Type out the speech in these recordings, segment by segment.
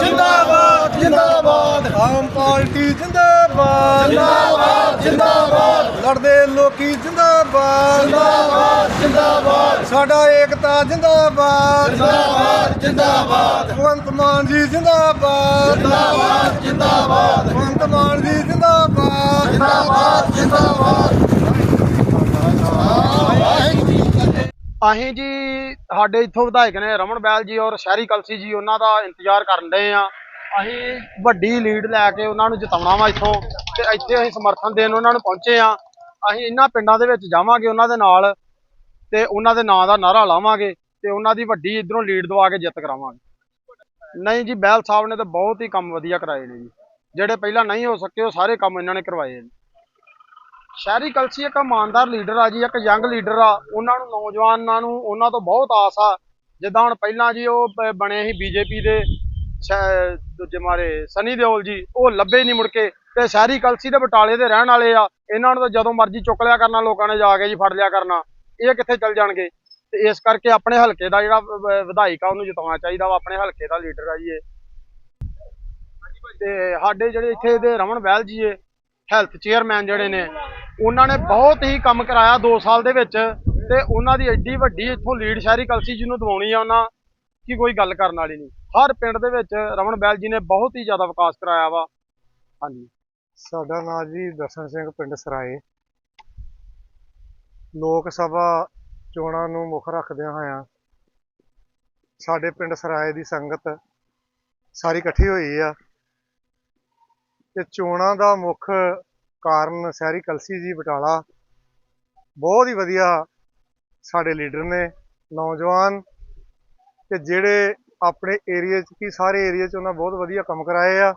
ਜਿੰਦਾਬਾਦ ਜਿੰਦਾਬਾਦ ਆਮ ਪਾਰਟੀ ਜਿੰਦਾਬਾਦ। ਜਿੰਦਾਬਾਦ ਜਿੰਦਾਬਾਦ। ਲੜਦੇ ਲੋਕੀ ਜਿੰਦਾਬਾਦ। ਜਿੰਦਾਬਾਦ ਜਿੰਦਾਬਾਦ। ਸਾਡਾ ਏਕਤਾ ਜਿੰਦਾਬਾਦ। ਜਿੰਦਾਬਾਦ ਜਿੰਦਾਬਾਦ। ਭਗਵੰਤ ਮਾਨ ਜੀ ਜਿੰਦਾਬਾਦ। ਜਿੰਦਾਬਾਦ ਜਿੰਦਾਬਾਦ। ਭਗਵੰਤ ਮਾਨ ਜੀ ਜਿੰਦਾਬਾਦ। ਜਿੰਦਾਬਾਦ ਜਿੰਦਾਬਾਦ। ਅਸੀਂ ਜੀ ਸਾਡੇ ਇੱਥੋਂ ਵਿਧਾਇਕ ਨੇ ਰਮਨ ਬੈਲ ਜੀ ਔਰ ਸ਼ਹਿਰੀ ਕਲਸੀ ਜੀ, ਉਹਨਾਂ ਦਾ ਇੰਤਜ਼ਾਰ ਕਰਨ ਡਏ ਆ। ਅਸੀਂ ਵੱਡੀ ਲੀਡ ਲੈ ਕੇ ਉਹਨਾਂ ਨੂੰ ਜਿਤਾਉਣਾ ਵਾ ਇੱਥੋਂ ਤੇ ਇੱਥੇ ਅਸੀਂ ਸਮਰਥਨ ਦੇਣ ਉਹਨਾਂ ਨੂੰ ਪਹੁੰਚੇ ਆ। ਅਸੀਂ ਇਹਨਾਂ ਪਿੰਡਾਂ ਦੇ ਵਿੱਚ ਜਾਵਾਂਗੇ ਉਹਨਾਂ ਦੇ ਨਾਲ ਤੇ ਉਹਨਾਂ ਦੇ ਨਾਂ ਦਾ ਨਾਰਾ ਲਾਵਾਂਗੇ ਤੇ ਉਹਨਾਂ ਦੀ ਵੱਡੀ ਇਧਰੋਂ ਲੀਡ ਦਵਾ ਕੇ ਜਿੱਤ ਕਰਾਵਾਂਗੇ। ਨਹੀਂ ਜੀ, ਬੈਲ ਸਾਹਿਬ ਨੇ ਤਾਂ ਬਹੁਤ ਹੀ ਕੰਮ ਵਧੀਆ ਕਰਾਏ ਨੇ ਜੀ। ਜਿਹੜੇ ਪਹਿਲਾਂ ਨਹੀਂ ਹੋ ਸਕੇ ਉਹ ਸਾਰੇ ਕੰਮ ਇਹਨਾਂ ਨੇ ਕਰਵਾਏ ਨੇ। ਸ਼ਹਿਰੀ ਕਲਸੀ ਇੱਕ ਇਮਾਨਦਾਰ ਲੀਡਰ ਆ ਜੀ, ਇੱਕ ਯੰਗ ਲੀਡਰ ਆ। ਉਹਨਾਂ ਨੂੰ ਨੌਜਵਾਨਾਂ ਨੂੰ ਉਹਨਾਂ ਤੋਂ ਬਹੁਤ ਆਸ ਆ। ਜਿੱਦਾਂ ਹੁਣ ਪਹਿਲਾਂ ਜੀ ਉਹ ਬਣੇ ਸੀ ਬੀਜੇਪੀ ਦੇ ਸ਼ੈ- ਦੂਜੇ ਮਾਰੇ ਸਨੀ ਦਿਓਲ ਜੀ, ਉਹ ਲੱਭੇ ਨਹੀਂ ਮੁੜ ਕੇ ਤੇ ਸ਼ਹਿਰੀ ਕਲਸੀ ਦੇ ਬਟਾਲੇ ਦੇ ਰਹਿਣ ਵਾਲੇ ਆ। ਇਹਨਾਂ ਨੂੰ ਤਾਂ ਜਦੋਂ ਮਰਜ਼ੀ ਚੁੱਕ ਲਿਆ ਕਰਨਾ, ਲੋਕਾਂ ਨੇ ਜਾ ਕੇ ਜੀ ਫੜ ਲਿਆ ਕਰਨਾ। ਇਹ ਕਿੱਥੇ ਚੱਲ ਜਾਣਗੇ? ਤੇ ਇਸ ਕਰਕੇ ਆਪਣੇ ਹਲਕੇ ਦਾ ਜਿਹੜਾ ਵਿਧਾਇਕ ਆ, ਉਹਨੂੰ ਜਿਤਾਉਣਾ ਚਾਹੀਦਾ ਵਾ, ਆਪਣੇ ਹਲਕੇ ਦਾ ਲੀਡਰ ਆ ਜੀ ਇਹ। ਤੇ ਸਾਡੇ ਜਿਹੜੇ ਇੱਥੇ ਦੇ ਰਮਨ ਬਹਿਲ ਜੀ ਇਹ, ਹੈਲਥ ਚੇਅਰਮੈਨ ਜਿਹੜੇ ਨੇ ਉਹਨਾਂ ਨੇ ਬਹੁਤ ਹੀ ਕੰਮ ਕਰਾਇਆ 2 ਸਾਲ ਦੇ ਵਿੱਚ ਤੇ ਉਹਨਾਂ ਦੀ ਐਡੀ ਵੱਡੀ ਇੱਥੋਂ ਲੀਡ ਸ਼ਹਿਰੀ ਕਲਸੀ ਜੀ ਨੂੰ ਦਿਵਾਉਣੀ ਆ ਉਹਨਾਂ ਕਿ ਕੋਈ ਗੱਲ ਕਰਨ ਵਾਲੀ ਨਹੀਂ। ਹਰ ਪਿੰਡ ਦੇ ਵਿੱਚ ਰਮਨ ਬੈਲ ਜੀ ਨੇ ਬਹੁਤ ਹੀ ਜ਼ਿਆਦਾ ਵਿਕਾਸ ਕਰਾਇਆ ਵਾ। ਹਾਂਜੀ। ਸਾਡਾ ਨਾਮ ਜੀ ਦਰਸ਼ਨ ਸਿੰਘ ਪਿੰਡ ਸਰਾਏ। ਲੋਕ ਸਭਾ ਚੋਣਾਂ ਨੂੰ ਮੁੱਖ ਰੱਖਦਿਆਂ ਹੋਇਆਂ ਸਾਡੇ ਪਿੰਡ ਸਰਾਏ ਦੀ ਸੰਗਤ ਸਾਰੀ ਇਕੱਠੀ ਹੋਈ ਆ। ਤੇ ਚੋਣਾਂ ਦਾ ਮੁੱਖ ਕਾਰਨ ਸ਼ਹਿਰੀ ਕਲਸੀ ਜੀ ਬਟਾਲਾ। ਬਹੁਤ ਹੀ ਵਧੀਆ ਸਾਡੇ ਲੀਡਰ ਨੇ, ਨੌਜਵਾਨ ਤੇ ਜਿਹੜੇ ਆਪਣੇ ਏਰੀਆ 'ਚ ਕੀ ਸਾਰੇ ਏਰੀਆ 'ਚ ਉਹਨਾਂ ਬਹੁਤ ਵਧੀਆ ਕੰਮ ਕਰਾਏ ਆ।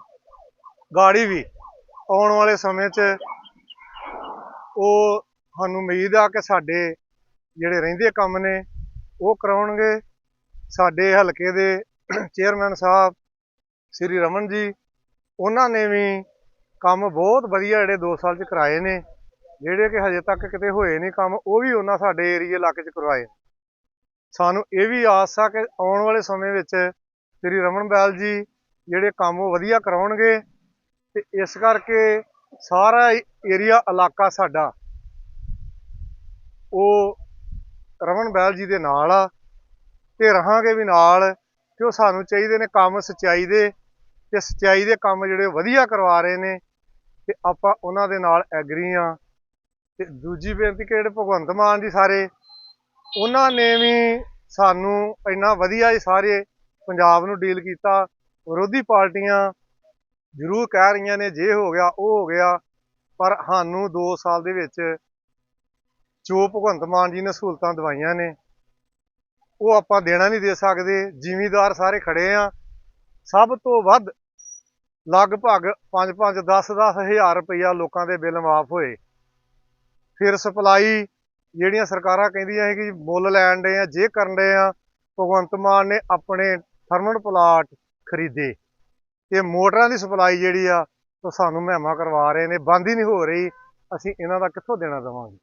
ਗਾੜੀ ਵੀ ਆਉਣ ਵਾਲੇ ਸਮੇਂ 'ਚ ਉਹ ਸਾਨੂੰ ਉਮੀਦ ਆ ਕਿ ਸਾਡੇ ਜਿਹੜੇ ਰਹਿੰਦੇ ਕੰਮ ਨੇ ਉਹ ਕਰਾਉਣਗੇ। ਸਾਡੇ ਹਲਕੇ ਦੇ ਚੇਅਰਮੈਨ ਸਾਹਿਬ, ਸ੍ਰੀ ਰਮਨ ਜੀ, ਉਹਨਾਂ ਨੇ ਵੀ ਕੰਮ ਬਹੁਤ ਵਧੀਆ ਜਿਹੜੇ 2 ਸਾਲ 'ਚ ਕਰਾਏ ਨੇ। ਜਿਹੜੇ ਕਿ ਹਜੇ ਤੱਕ ਕਿਤੇ ਹੋਏ ਨਹੀਂ ਕੰਮ, ਉਹ ਵੀ ਉਹਨਾਂ ਸਾਡੇ ਏਰੀਏ ਇਲਾਕੇ 'ਚ ਕਰਵਾਏ। ਸਾਨੂੰ ਇਹ ਵੀ ਆਸ ਆ ਕਿ ਆਉਣ ਵਾਲੇ ਸਮੇਂ ਵਿੱਚ ਸ੍ਰੀ ਰਮਨ ਬੈਲ ਜੀ ਜਿਹੜੇ ਕੰਮ ਉਹ ਵਧੀਆ ਕਰਾਉਣਗੇ ਤੇ ਇਸ ਕਰਕੇ ਸਾਰਾ ਏਰੀਆ ਇਲਾਕਾ ਸਾਡਾ ਉਹ ਰਮਨ ਬੈਲ ਜੀ ਦੇ ਨਾਲ ਆ ਤੇ ਰਹਾਂਗੇ ਵੀ ਨਾਲ ਕਿ ਉਹ ਸਾਨੂੰ ਚਾਹੀਦੇ ਨੇ ਕੰਮ ਸਚਾਈ ਦੇ ਤੇ ਸਚਾਈ ਦੇ ਕੰਮ ਜਿਹੜੇ ਵਧੀਆ ਕਰਵਾ ਰਹੇ ਨੇ। ਤੇ ਆਪਾਂ ਉਹਨਾਂ ਦੇ ਨਾਲ ਐਗਰੀ ਆ ਤੇ ਦੂਜੀ ਬੇਨਤੀ ਕਿ ਜਿਹੜੇ ਭਗਵੰਤ ਮਾਨ ਜੀ ਸਾਰੇ, ਉਹਨਾਂ ਨੇ ਵੀ ਸਾਨੂੰ ਇੰਨਾ ਵਧੀਆ ਹੀ ਸਾਰੇ ਪੰਜਾਬ ਨੂੰ ਡੀਲ ਕੀਤਾ। ਵਿਰੋਧੀ ਪਾਰਟੀਆਂ ਜ਼ਰੂਰ ਕਹਿ ਰਹੀਆਂ ਨੇ, ਜੇ ਹੋ ਗਿਆ, ਉਹ ਹੋ ਗਿਆ। ਪਰ ਸਾਨੂੰ 2 ਸਾਲ ਦੇ ਵਿੱਚ ਜੋ ਭਗਵੰਤ ਮਾਨ ਜੀ ਨੇ ਸਹੂਲਤਾਂ ਦਵਾਈਆਂ ਨੇ, ਉਹ ਆਪਾਂ ਦੇਣਾ ਨਹੀਂ ਦੇ ਸਕਦੇ। ਜ਼ਿਮੀਦਾਰ ਸਾਰੇ ਖੜੇ ਆ। ਸਭ ਤੋਂ ਵੱਧ ਲਗਭਗ 5-5 10-10 ਹਜ਼ਾਰ ਰੁਪਈਆ ਲੋਕਾਂ ਦੇ ਬਿੱਲ ਮਾਫ ਹੋਏ। ਫਿਰ ਸਪਲਾਈ ਜਿਹੜੀਆਂ ਸਰਕਾਰਾਂ ਕਹਿੰਦੀਆਂ ਸੀ ਕਿ ਮੁੱਲ ਲੈਣ ਦੇ ਆ, ਜੇ ਕਰਨ ਦੇ ਆ, ਭਗਵੰਤ ਮਾਨ ਨੇ ਆਪਣੇ ਥਰਮਲ ਪਲਾਟ ਖਰੀਦੇ। ਤੇ ਮੋਟਰਾਂ ਦੀ ਸਪਲਾਈ ਜਿਹੜੀ ਆ, ਉਹ ਸਾਨੂੰ ਮਹਿਮਾ ਕਰਵਾ ਰਹੇ ਨੇ, ਬੰਦ ਹੀ ਨਹੀਂ ਹੋ ਰਹੀ। ਅਸੀਂ ਇਹਨਾਂ ਦਾ ਕਿੱਥੋਂ ਦੇਣਾ ਦੇਵਾਂਗੇ?